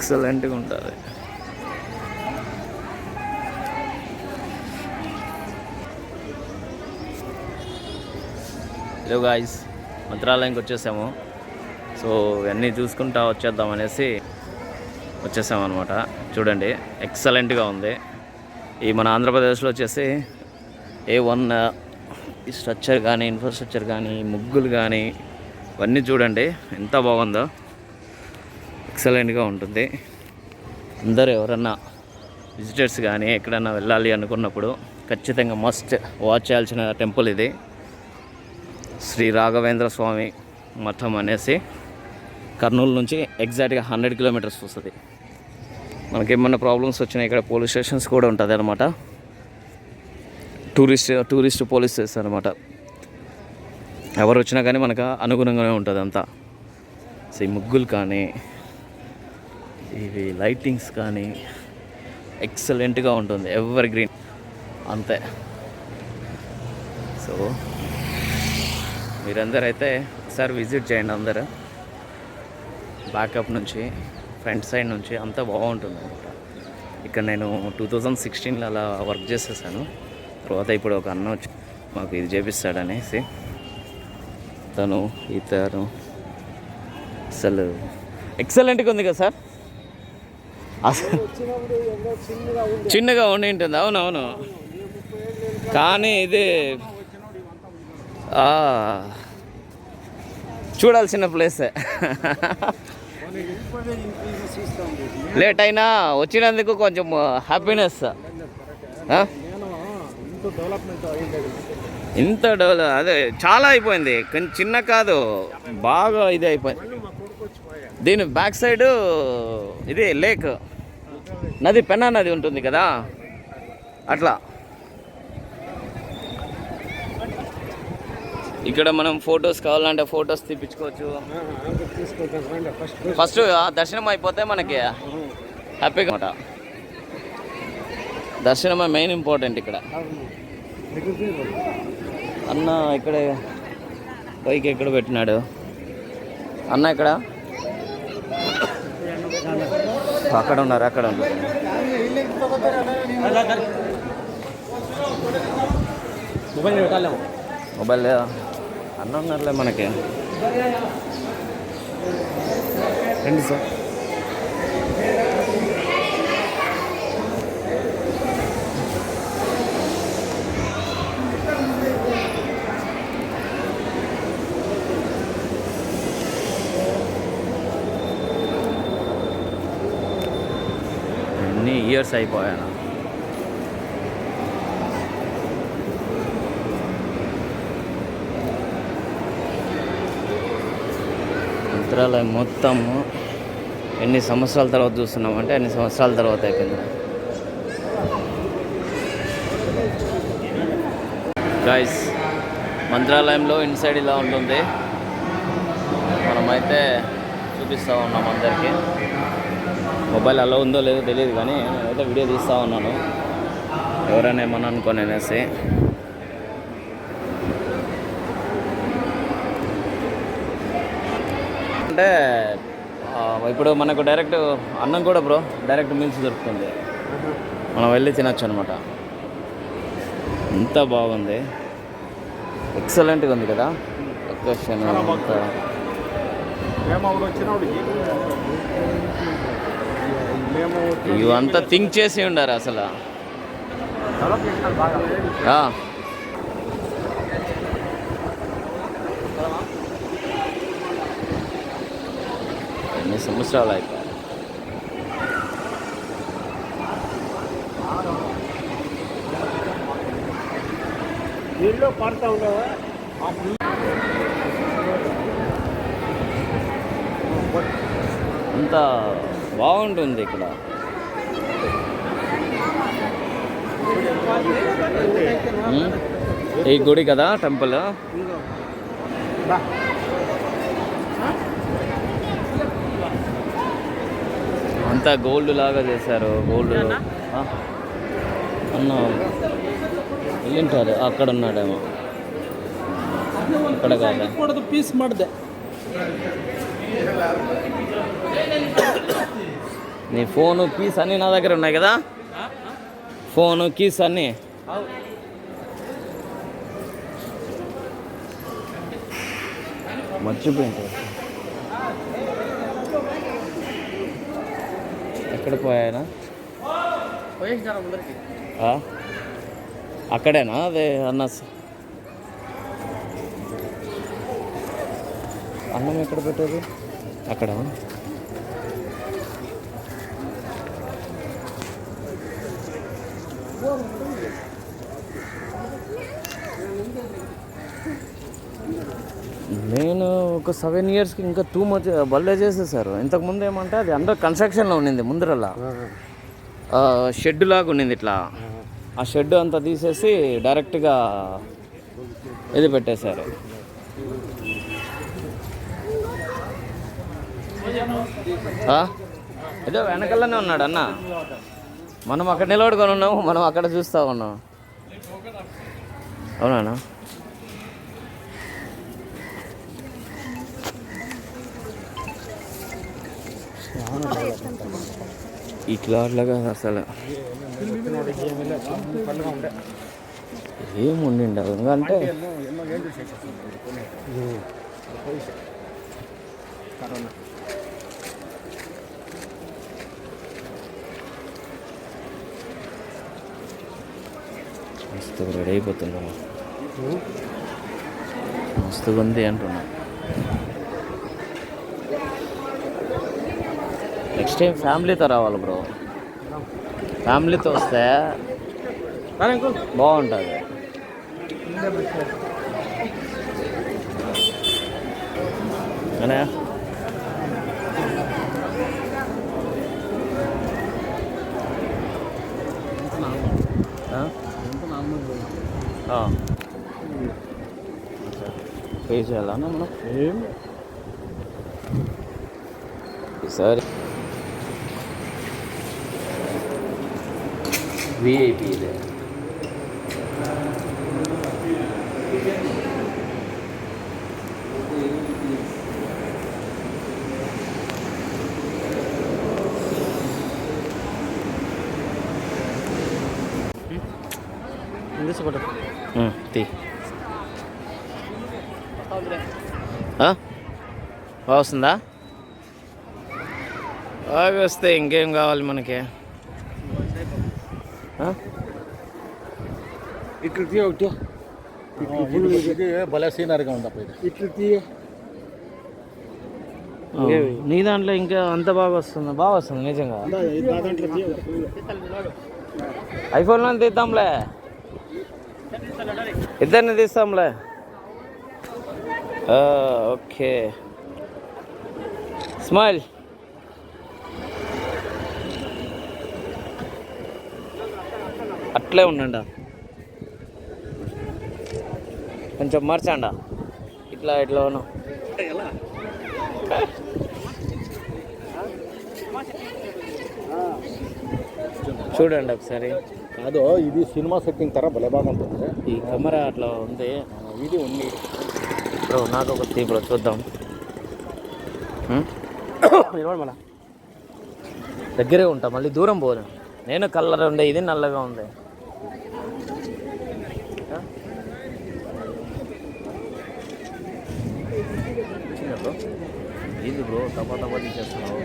ఎక్సలెంట్గా ఉంటుంది hello guys మంత్రాలయంకి వచ్చేసాము. సో ఇవన్నీ చూసుకుంటా వచ్చేద్దాం అనేసి వచ్చేసామన్నమాట అనమాట చూడండి ఎక్సలెంట్గా ఉంది. ఈ మన ఆంధ్రప్రదేశ్లో వచ్చేసి ఏ వన్ స్ట్రక్చర్ కానీ ఇన్ఫ్రాస్ట్రక్చర్ కానీ ముగ్గులు కానీ ఇవన్నీ చూడండి ఎంత బాగుందో. ఎక్సలెంట్గా ఉంటుంది. అందరూ ఎవరన్నా విజిటర్స్ కానీ ఎక్కడన్నా వెళ్ళాలి అనుకున్నప్పుడు ఖచ్చితంగా మస్ట్ వాచ్ చేయాల్సిన టెంపుల్ ఇది. శ్రీ రాఘవేంద్ర స్వామి మఠం అనేసి కర్నూలు నుంచి ఎగ్జాక్ట్గా హండ్రెడ్ కిలోమీటర్స్ వస్తుంది. మనకేమన్నా ప్రాబ్లమ్స్ వచ్చినాయి ఇక్కడ పోలీస్ స్టేషన్స్ కూడా ఉంటుంది అనమాట టూరిస్ట్ టూరిస్ట్ పోలీస్ స్టేషన్ అనమాట ఎవరు వచ్చినా కానీ మనకు అనుగుణంగానే ఉంటుంది అంతా సో ఈ ముగ్గులు కానీ ఇవి లైటింగ్స్ కానీ ఎక్సలెంట్గా ఉంటుంది ఎవర్ గ్రీన్. అంతే. సో మీరందరైతే ఒకసారి విజిట్ చేయండి అందరూ. బ్యాకప్ నుంచి ఫ్రంట్ సైడ్ నుంచి అంతా బాగుంటుంది అనమాట. ఇక్కడ నేను టూ థౌజండ్ సిక్స్టీన్లో అలా వర్క్ చేసేసాను. తర్వాత ఇప్పుడు ఒక అన్న వచ్చి మాకు ఇది చేపిస్తాడనేసి తను ఇతను అసలు ఎక్సలెంట్గా ఉంది కదా సార్? అసలు చిన్నగా ఉండి ఉంటుంది. అవునవును. కానీ ఇది చూడాల్సిన ప్లేసే. లేట్ అయినా వచ్చినందుకు కొంచెం హ్యాపీనెస్ ఇంత డెవలప్ అదే చాలా అయిపోయింది. కానీ చిన్న కాదు బాగా ఇది అయిపోయింది. దీని బ్యాక్ సైడ్ ఇది లేక్ నది పెన్నా నది ఉంటుంది కదా? అట్లా. ఇక్కడ మనం ఫొటోస్ కావాలంటే ఫొటోస్ తీపించుకోవచ్చు ఫస్ట్ దర్శనం అయిపోతే మనకి హ్యాపీగా అనమాట దర్శనమే మెయిన్ ఇంపార్టెంట్ ఇక్కడ. అన్న ఇక్కడ బైక్ ఎక్కడ పెట్టినాడు? అన్న ఇక్కడ అక్కడ ఉన్నారు అక్కడ ఉన్నారు. మొబైల్ లేదా? అన్న ఉన్నారులే మనకి. రండి సార్ ఎన్ని ఇయర్స్ అయిపోయాను మంత్రాలయం మొత్తము ఎన్ని సంవత్సరాల తర్వాత చూస్తున్నామంటే అన్ని సంవత్సరాల తర్వాత అయిపోయింది. గాయస్ మంత్రాలయంలో ఇన్సైడ్ ఇలా ఉంటుంది. మనమైతే చూపిస్తూ ఉన్నాం అందరికీ. మొబైల్ అలా ఉందో లేదో తెలియదు కానీ నేనైతే వీడియో తీస్తూ ఉన్నాను. ఎవరైనా ఏమన్నా అనుకోని అనేసి. అంటే ఇప్పుడు మనకు డైరెక్ట్ అన్నం కూడా బ్రో డైరెక్ట్ మీల్స్ దొరుకుతుంది. మనం వెళ్ళి తినచ్చు అనమాట ఎంత బాగుంది. ఎక్సలెంట్గా ఉంది కదా. లొకేషన్ అంతా. ఇవంతా థింక్ చేసి ఉండారు అసలు. ఎన్ని సంవత్సరాలు అయిపోయాయి నీళ్ళు పడతా ఉండేవా? అంత బాగుంటుంది ఇక్కడ ఉమ్. ఈ గుడి కదా టెంపుల్ అంతా గోల్డ్ లాగా చేశారు గోల్డ్ అన్న వెళ్ళింటారు అక్కడ ఉన్నాడేమో అక్కడ కాదా ಪೀಸ್ ಮಾಡಿದೆ నీ ఫోను కీస్ అన్నీ నా దగ్గర ఉన్నాయి కదా? ఫోను కీస్ అన్నీ. మర్చిపోయింది. ఎక్కడ పోయాయనా అక్కడేనా? అదే అన్న అన్నం ఎక్కడ పెట్టేది అక్కడ. నేను ఒక సెవెన్ ఇయర్స్కి ఇంకా టూ మచ్ బల్లే చేసేసారు ఇంతకుముందు ఏమంటే అది అండర్ కన్స్ట్రక్షన్లో ఉండింది ముందరలా. షెడ్ లాగా ఉండింది ఇట్లా. ఆ షెడ్ అంతా తీసేసి డైరెక్ట్గా ఇది పెట్టేశారు ఆ? ఏదో వెనకల్లోనే ఉన్నాడు అన్న. మనం అక్కడ నిలబడుకొని ఉన్నాము మనం అక్కడ చూస్తూ ఉన్నాం. అవునా ఇట్లా అట్లాగా అసలు. ఏం ఉండిండదు ఇంకా అంటే కరోనా. మస్తు రెడీ అయిపోతున్నాము మస్తుగా ఉంది అంటున్నా. నెక్స్ట్ టైం ఫ్యామిలీతో రావాలి బ్రో. ఫ్యామిలీతో వస్తే బాగుంటుంది. అనే? പേ ചെയ്യലാണ് നമ്മൾ സാരി വി ഐ പി ഇല്ലേ എന്ത് സുഖം వస్తుందా బాగా వస్తే ఇంకేం కావాలి మనకి? ఆ? ఇట్లా తీయ ఒకటి ఇది భలే సీనరీగా ఉంది అప్పుడు ఇట్లా తీయ నీ దాంట్లో ఇంకా అంత బాగా వస్తుంది? బాగా వస్తుంది నిజంగా? ఐఫోన్లో తీద్దాంలే. ఇద్దరిని తీస్తాంలే. ఆ, ఓకే. స్మైల్ అట్లే ఉండండి. కొంచెం మార్చండా. ఇట్లా ఇట్లా ఉన్నాం. చూడండి ఒకసారి. కాదు ఇది సినిమా సెట్టింగ్ తర భలే బాగా ఉంటుంది. ఈ కెమెరా అట్లా ఉంది. ఇది ఉంది. బ్రో నాకు ఒక తీ బ్రో చూద్దాం? మన దగ్గరే ఉంటా మళ్ళీ దూరం పోను నేను కలర్ ఉండే ఇది నల్లగా ఉంది. బ్రో ఇది బ్రో తప్ప తప్ప తీసేస్తున్నావు?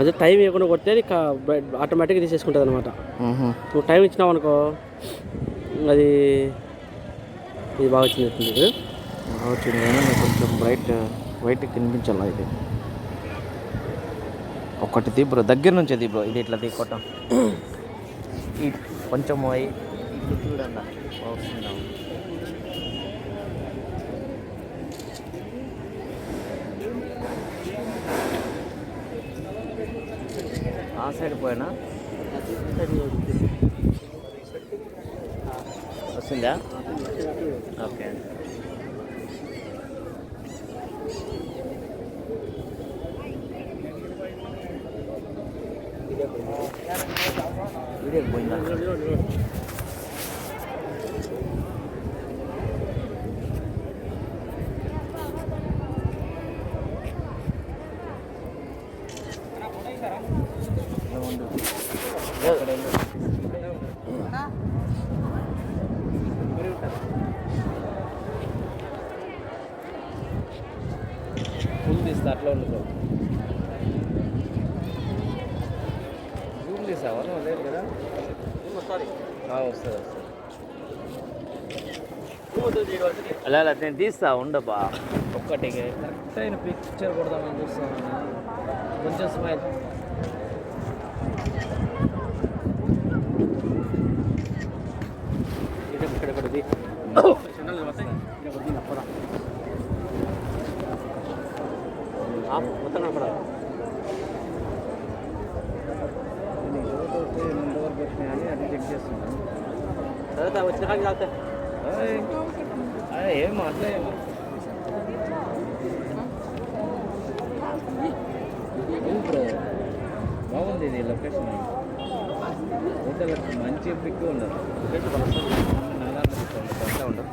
అదే టైం ఇవ్వకుండా కొడితే అది ఆటోమేటిక్గా తీసేసుకుంటుంది అనమాట. నువ్వు టైం ఇచ్చినావు అనుకో అది ఇది బాగా వచ్చింది ఇది. బాగా వచ్చింది కానీ కొంచెం బ్రైట్ వైట్ కనిపించాలా ఇది ఒకటి తీ బ్రో దగ్గర నుంచి తీ బ్రో ఇది ఇట్లా తీ కొట్టం ఈ కొంచెం ఇట్లా చూడండి. ఆ సైడ్ పోయినా? వస్తుందా Cứ để quỳnh vào ఫుల్ తీస్తే అట్లా ఉండదు లేదు కదా ఆ, వస్తుంది వస్తుంది అలా అలా నేను తీస్తా ఉండబ్బా ఒక్కటి కరెక్ట్ అయిన పిక్చర్ కొడదామని చూస్తాను కొంచెం స్మైల్ ఇక్కడ ఇక్కడ తీ. మొత్తం కనపడాలి చేస్తున్నాను. తర్వాత వచ్చిన కానీ తాగుతా ఏం బ్రో బాగుంది ఇది లొకేషన్. హోటల్ మంచి పిక్ ఉండదు నా దాంట్లో తీసుకోండి, కొంచెం ఉండదు